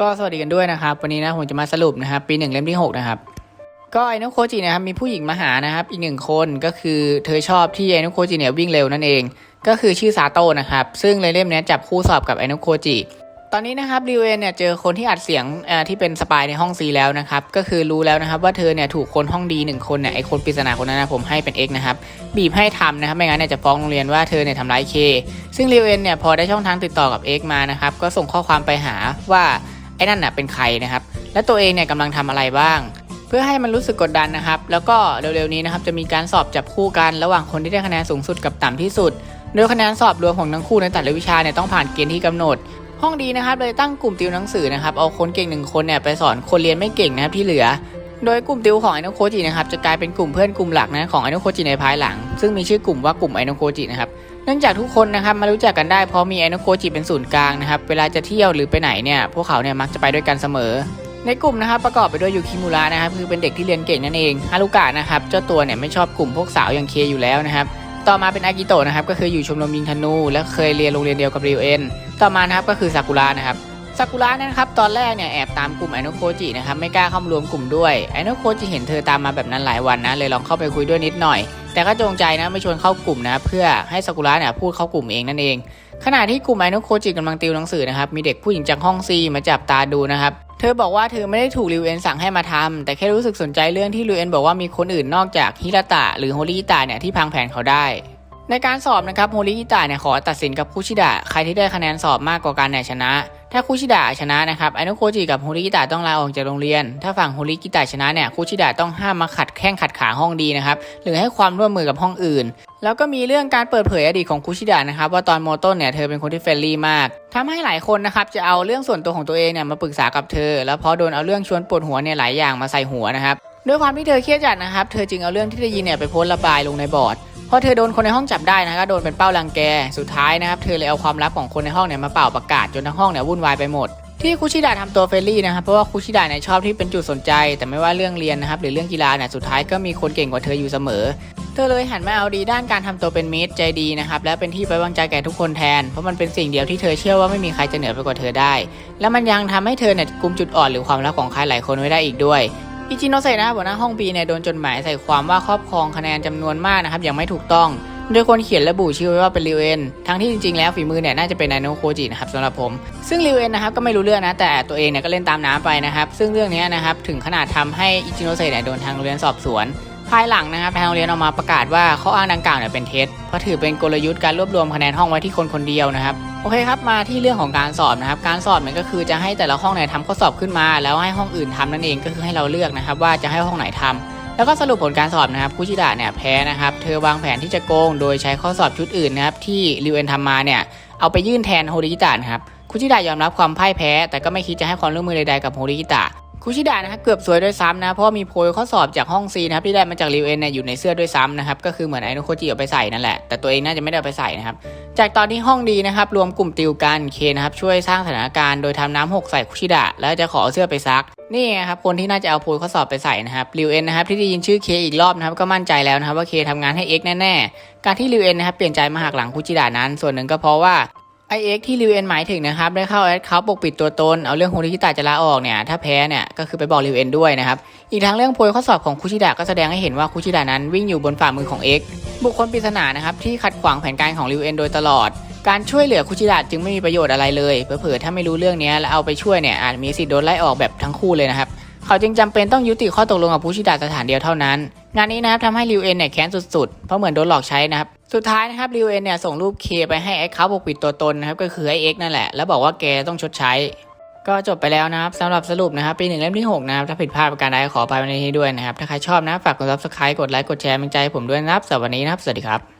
ก็สวัสดีกันด้วยนะครับ วันนี้นะผมจะมาสรุปนะครับ ปีหนึ่งเล่มที่ 6 นะครับ ก็ไอโนโคจินะครับมีผู้หญิงมาหานะครับ อีกหนึ่งคนก็คือเธอชอบที่ไอโนโคจิเนี่ยวิ่งเร็วนั่นเอง ก็คือชื่อซาโตะนะครับ ซึ่งในเล่มนี้จับคู่สอบกับไอโนโคจิตอนนี้นะครับริวเอนเนี่ยเจอคนที่อัดเสียงที่เป็นสปายในห้องซีแล้วนะครับก็คือรู้แล้วนะครับว่าเธอเนี่ยถูกคนห้องดีหนึ่งคนเนี่ยไอคนปริศนาคนนั้นนะผมให้เป็น X นะครับบีบให้ทำนะครับไม่งั้นเนี่ยจะฟ้องโรงเรียนว่าเธอเนี่ยทำร้ายเคซึ่งริเอนเนี่ยพอได้ช่องทางติดต่อกับ X มานะครับก็ส่งข้อความไปหาว่า อ้นั่นน่ะเป็นใครนะครับ และตัวเองเนี่ยกำลังทำอะไรบ้าง เพื่อให้มันรู้สึกกดดันนะครับ แล้วก็เร็วๆนี้นะครับจะมีการสอบจับคู่กันระหว่างคนที่ได้คะแนนสูงสุดกับต่ำที่สุด โดยคะแนนสอบรวมของทั้งคู่ในแต่ละวิชาเนี่ยต้องผ่านเกณฑ์ที่กำหนด ห้องดีนะครับเลยตั้งกลุ่มติวหนังสือนะครับเอาคนเก่งหนึ่งคนเนี่ยไปสอนคนเรียนไม่เก่งนะครับที่เหลือ โดยกลุ่มติวของไอโนโคจินะครับจะกลายเป็นกลุ่มเพื่อนกลุ่มหลักนะของไอโนโคจิในภายหลัง ซึ่งมีชื่อกลุ่มว่ากลุ่มไอโนโคจินะครับเนื่องจากทุกคนนะครับมารู้จักกันได้เพราะมีไอโนโคจิเป็นศูนย์กลางนะครับเวลาจะเที่ยวหรือไปไหนเนี่ยพวกเขาเนี่ยมักจะไปด้วยกันเสมอ ในกลุ่มนะครับประกอบไปด้วยยูคิมุระนะครับคือเป็นเด็กที่เรียนเก่งนั่นเองฮารุกะนะครับเจ้าตัวเนี่ยไม่ชอบกลุ่มพวกสาวอย่างเคอยู่แล้วนะครับต่อมาเป็นอากิโตะนะครับก็คืออยู่ชมรมยิงธนู และเคยเรียนโรงเรียนเดียวกับริวเอ็นต่อมานะครับก็คือซากุระนะครับ ซากุระนยนะครับตอนแรกเนี่ยแอบตามกลุ่มไอโนโคจินะครับไม่กล้าเข้ามารวมกลุ่มด้วยไอโนโคจิเห็นเธอตามมาแบบนั้นหลายวันนะเลยลองเข้าไปคุยด้วยนิดหน่อย แต่ก็จงใจนะไม่ชวนเข้ากลุ่มนะเพื่อให้ซากุระเนี่ยพูดเข้ากลุ่มเองนั่นเอง ขณะที่กลุ่มไอโนโคจิกำลังติวหนังสือนะครับมีเด็กผู้หญิงจากห้องซีมาจับตาดูนะครับเธอบอกว่าเธอไม่ได้ถูกริวเอ็นสั่งให้มาทำแต่แค่รู้สึกสนใจเรื่องที่ริวเอ็นบอกว่ามีคนอื่นนอกจากฮิรตะหรือโฮริฮิตะเนี่ยที่พังแผนเขาได้ในการสอบนะครับโฮริฮิตะเนี่ยขอตัดสินกับคุชิดะใครที่ได้คะแนนสอบมากกว่ากันเนี่ยชนะ ถ้าคุชิดะชนะนะครับไอโนโคจิกับโฮริฮิตะต้องลาออกจากโรงเรียน ถ้าฝั่งโฮริฮิตะชนะเนี่ยคุชิดะต้องห้ามมาขัดแข้งขัดขาห้องดีนะครับหรือให้ความร่วมมือกับห้องอื่น แล้วก็มีเรื่องการเปิดเผยอดีตของคุชิดะนะครับว่าตอนโมต้นเนี่ยเธอเป็นคนที่เฟรนลี่มากทำให้หลายคนนะครับจะเอาเรื่องส่วนตัวของตัวเองเนี่ยมาปรึกษากับเธอ แล้วพอโดนเอาเรื่องชวนปวดหัวเนี่ยหลายอย่างมาใส่หัวนะครับด้วยความที่เธอเครียดจัดนะครับเธอจึงเอาเรื่องที่ได้ยินเนี่ยไปโพสต์ระบายลงในบอร์ด พอเธอโดนคนในห้องจับได้นะก็โดนเป็นเป้ารังแก สุดท้ายนะครับเธอเลยเอาความลับของคนในห้องเนี่ยมาเป่าประกาศจนทั้งห้องเนี่ยวุ่นวายไปหมดที่คุชิดะทำตัวเฟรนลี่นะครับเพราะว่าคุชิดะเนี่ยชอบที่เป็นจุดสนใจ แต่ไม่ว่าเรื่องเรียนนะครับหรือเรื่องกีฬาเนี่ยสุดท้ายก็มีคนเก่งกว่าเธออยู่เสมอ เธอเลยหันมาเอาดีด้านการทำตัวเป็นมิตรใจดีนะครับและเป็นที่ไว้วางใจแก่ทุกคนแทน เพราะมันเป็นสิ่งเดียวที่เธอเชื่อว่าไม่มีใครจะเหนือไปกว่าเธอได้ และมันยังทำให้เธอเนี่ยกุมจุดอ่อนหรือความลับของใครหลายคนไว้ได้อีกด้วย อิจิโนเซะนะครับหัวหน้าห้องบีเนี่ยโดนจดหมายใส่ความว่าครอบครองคะแนนจำนวนมากนะครับอย่างไม่ถูกต้อง โดยคนเขียนระบุชื่อไว้ว่าเป็นริวเอ็นทั้งที่จริงๆแล้วฝีมือเนี่ยน่าจะเป็นนายโนโคจินะครับสำหรับผม ซึ่งริวเอ็นนะครับก็ไม่รู้เรื่องนะแต่ตัวเองเนี่ยก็เล่นตามน้ำไปนะครับซึ่งเรื่องนี้นะครับถึงขนาดทำให้อิจิโนเซะเนี่ยโดนทางโรงเรียนสอบสวน ภายหลังนะครับทางโรงเรียนออกมาประกาศว่าข้ออ้างดังกล่าวเนี่ยเป็นเท็จเพราะถือเป็นกลยุทธ์การรวบรวมคะแนนห้องไว้ที่คนคนเดียวนะครับโอเคครับมาที่เรื่องของการสอบนะครับ การสอบเนี่ยก็คือจะให้แต่ละห้องเนี่ยทำข้อสอบขึ้นมา แล้วให้ห้องอื่นทำนั่นเองก็คือให้เราเลือกนะครับ ว่าจะให้ห้องไหนทำแล้วก็สรุปผลการสอบนะครับคุชิดะเนี่ยแพ้นะครับเธอวางแผนที่จะโกง โดยใช้ข้อสอบชุดอื่นนะครับที่ริวเอ็นทำมาเนี่ยเอาไปยื่นแทนโฮริกิตะนะครับคุชิดะยอมรับความพ่ายแพ้ แต่ก็ไม่คิดจะให้ความร่วมมือใดๆกับโฮริกิตะ คุชิดะนะครับเกือบสวยด้วยซ้ำนะ เพราะว่ามีโพยข้อสอบจากห้องซีนะครับที่ได้มาจากริวเอ็นเนี่ยอยู่ในเสื้อด้วยซ้ำนะครับก็คือเหมือนไอโนโคจิเอาไปใส่นั่นแหละแต่ตัวเองน่าจะไม่ได้เอาไปใส่นะครับจากตอนที่ห้องดีนะครับรวมกลุ่มติวกันเคนะครับช่วยสร้างสถานการณ์โดยทำน้ำหกใส่คุชิดะแล้วจะขอเสื้อไปซักนี่ไงครับคนที่น่าจะเอาโพยข้อสอบไปใส่นะครับริวเอ็นนะครับที่ได้ยินชื่อเคอีกรอบนะครับก็มั่นใจแล้วนะครับว่าเคทำงานให้ X แน่ๆการที่ริวเอ็นนะครับเปลี่ยนใจมาหักหลังคุชิดะนั้น ส่วนหนึ่งก็เพราะว่า ไอเอ็กที่ริวเอ็นหมายถึงนะครับได้เข้าแอดเขาปกปิดตัวตนเอาเรื่องโฮริคิตะจะลาออกเนี่ยถ้าแพ้เนี่ยก็คือไปบอกริวเอ็นด้วยนะครับอีกทั้งเรื่องโพยข้อสอบของคุชิดะก็แสดงให้เห็นว่าคุชิดะนั้นวิ่งอยู่บนฝ่ามือของ X บุคคลปริศนานะครับที่ขัดขวางแผนการของริวเอ็นโดยตลอด การช่วยเหลือคุชิดะจึงไม่มีประโยชน์อะไรเลยเผลอถ้าไม่รู้เรื่องนี้แล้วเอาไปช่วยเนี่ยอาจมีสิทธิ์โดนไล่ออกแบบทั้งคู่เลยนะครับเขาจึงจำเป็นต้องยุติข้อตกลงกับคุชิดะสถานเดียวเท่านั้น งานนี้นะครับทำให้ริวเอ็นเนี่ยแค้นสุดๆเพราะเหมือนโดนหลอกใช้นะครับ สุดท้ายนะครับริวเอ็นเนี่ยส่งรูปเคไปให้ไอ้เขาปกปิดตัวตนนะครับก็คือไอ้เอ็กนั่นแหละ แล้วบอกว่าแกต้องชดใช้ ก็จบไปแล้วนะครับสำหรับสรุปนะครับปีหนึ่งเล่มที่ 6 นะครับ ถ้าผิดพลาดประการใดขออภัยในที่ด้วยนะครับ ถ้าใครชอบนะ ฝากกดซับสไครต์กดไลค์กดแชร์เป็นใจให้ผมด้วยนะครับสำหรับวันนี้นะครับ สวัสดีครับ